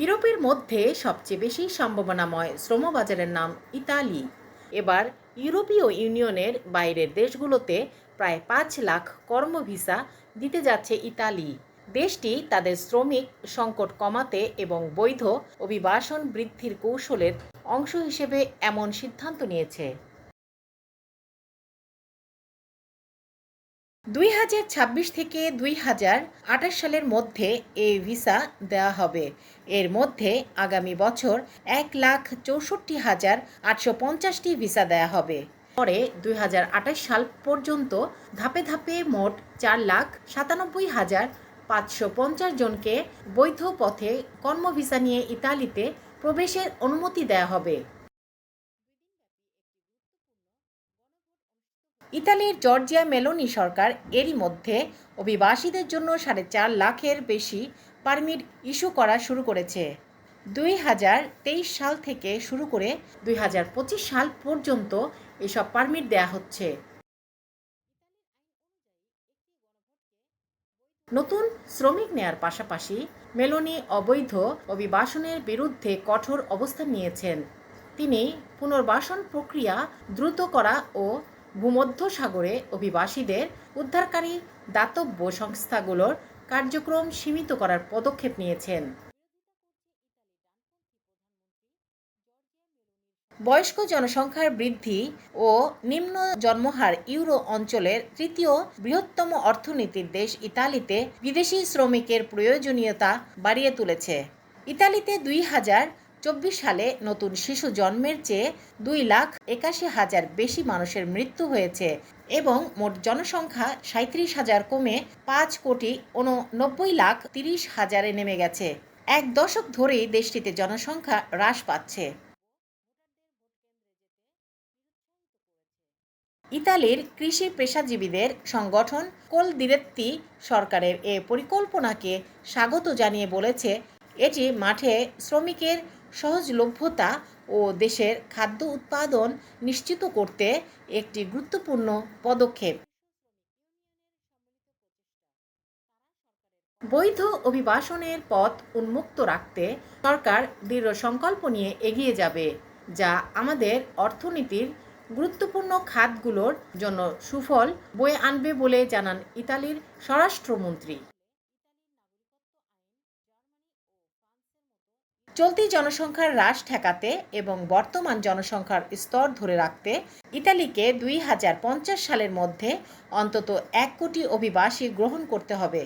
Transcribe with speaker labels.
Speaker 1: ইউরোপের মধ্যে সবচেয়ে বেশি সম্ভাবনাময় শ্রমবাজারের নাম ইতালি। এবার ইউরোপীয় ইউনিয়নের বাইরের দেশগুলোতে প্রায় পাঁচ লাখ কর্ম ভিসা দিতে যাচ্ছে ইতালি। দেশটি তাদের শ্রমিক সংকট কমাতে এবং বৈধ অভিবাসন বৃদ্ধির কৌশলের অংশ হিসেবে এমন সিদ্ধান্ত নিয়েছে। দুই হাজার ছাব্বিশ থেকে দুই হাজার আঠাশ সালের মধ্যে এই ভিসা দেওয়া হবে। এর মধ্যে আগামী বছর এক লাখ চৌষট্টি হাজার আটশো পঞ্চাশটি ভিসা দেওয়া হবে। পরে দুই হাজার আঠাশ সাল পর্যন্ত ধাপে ধাপে মোট চার লাখ সাতানব্বই হাজার পাঁচশো পঞ্চাশ জনকে বৈধ পথে কর্ম ভিসা নিয়ে ইতালিতে প্রবেশের অনুমতি দেওয়া হবে। ইতালির জর্জিয়া মেলোনি সরকার এরই মধ্যে অভিবাসীদের জন্য সাড়ে চার লাখের বেশি পারমিট ইস্যু করা শুরু করেছে। দুই হাজার তেইশ সাল থেকে শুরু করে দুই হাজার পঁচিশ সাল পর্যন্ত এসব পারমিট দেয়া হচ্ছে। নতুন শ্রমিক নেয়ার পাশাপাশি মেলোনি অবৈধ অভিবাসনের বিরুদ্ধে কঠোর অবস্থান নিয়েছেন। তিনি পুনর্বাসন প্রক্রিয়া দ্রুত করা ও ভূমধ্য সাগরে অভিবাসীদের উদ্ধারকারী দাতব্য সংস্থাগুলোর কার্যক্রম সীমিত করার পদক্ষেপ নিয়েছেন। বয়স্ক জনসংখ্যার বৃদ্ধি ও নিম্ন জন্মহার ইউরো অঞ্চলের তৃতীয় বৃহত্তম অর্থনীতির দেশ ইতালিতে বিদেশি শ্রমিকের প্রয়োজনীয়তা বাড়িয়ে তুলেছে। ইতালিতে দুই হাজার চব্বিশ সালে নতুন শিশু জন্মের চেয়ে দুই লাখ একাশি হাজার বেশি মানুষের মৃত্যু হয়েছে এবং মোট জনসংখ্যা সাঁত্রিশ হাজার কমে পাঁচ কোটি উননব্বই লাখ তিরিশ হাজারে নেমে গেছে। এক দশক ধরেই দেশটিতে জনসংখ্যা হ্রাস পাচ্ছে। ইতালির কৃষি পেশাজীবীদের সংগঠন কোল দিরেত্তি সরকারের এ পরিকল্পনাকে স্বাগত জানিয়ে বলেছে, এটি মাঠে শ্রমিকের সহজলভ্যতা ও দেশের খাদ্য উৎপাদন নিশ্চিত করতে একটি গুরুত্বপূর্ণ পদক্ষেপ। বৈধ অভিবাসনের পথ উন্মুক্ত রাখতে সরকার দৃঢ় সংকল্প নিয়ে এগিয়ে যাবে, যা আমাদের অর্থনীতির গুরুত্বপূর্ণ খাতগুলোর জন্য সুফল বয়ে আনবে বলে জানান ইতালির স্বরাষ্ট্রমন্ত্রী। চলতি জনসংখ্যার হ্রাস ঠেকাতে এবং বর্তমান জনসংখ্যার স্তর ধরে রাখতে ইতালিকে দুই হাজার পঞ্চাশ সালের মধ্যে অন্তত এক কোটি অভিবাসী গ্রহণ করতে হবে।